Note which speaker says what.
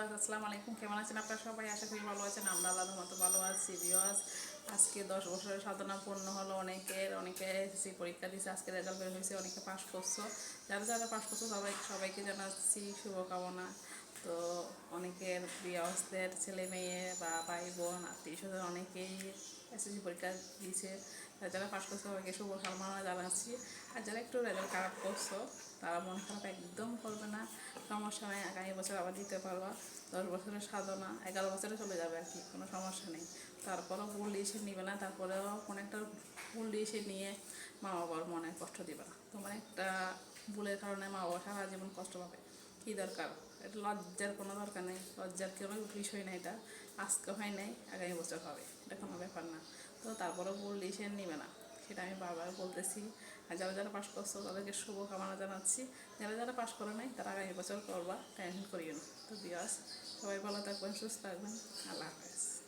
Speaker 1: আসসালামু আলাইকুম। কেমন আছেন আপনারা সবাই? আশা করি ভালো আছেন। আমরা আল্লাহর মতো ভালো আছি বিওয়াস আজকে দশ বছরের সাধনা পূর্ণ হলো অনেকের। অনেকে এসএসসি পরীক্ষা দিয়েছে আজকে রেজাল্ট বের হয়েছে, অনেকে পাশ করছ। যারা যারা পাশ করছ, সবাই সবাইকে জানাচ্ছি শুভকামনা। তো অনেকের বিয়াসদের ছেলে মেয়ে বা ভাই বোন আত্মীয় স্বজন অনেকেই এসএসসি পরীক্ষা দিয়েছে যারা পাশ করছ, সবাইকে শুভ কামনা জানাচ্ছি। আর যারা একটু রেজাল্ট খারাপ করছ, তারা মন খারাপ একদম করবে না। সমস্যা নেই আগামী বছর আবার দিতে পারবা। দশ বছরের সাধনা, এগারো বছরে চলে যাবে আর কি, কোনো সমস্যা নেই। তারপরেও ভুল এসে নিবে না, তারপরেও কোনো একটা ভুল এসে নিয়ে মা বাবার মনে কষ্ট দিবে না। তোমার একটা ভুলের কারণে মা বাবা সারা জীবন কষ্ট পাবে। কী দরকার? এটা লজ্জার কোনো দরকার নেই। লজ্জার কোনো বিষয় নেই এটা। আজকে হয় নাই, আগামী বছর হবে। এটা কোনো ব্যাপার না। তো তারপরেও ভুল এসে নিবে না। সেটা আমি বারবার বলতেছি। আর যারা যারা পাশ করছ, তাদেরকে শুভকামনা জানাচ্ছি। যারা যারা পাশ করে নাই, তারা আগামী বছর করবা টেনশন করিও না। তো বিয়াস সবাই ভালো থাকবেন, সুস্থ থাকবেন। আল্লাহ হাফেজ।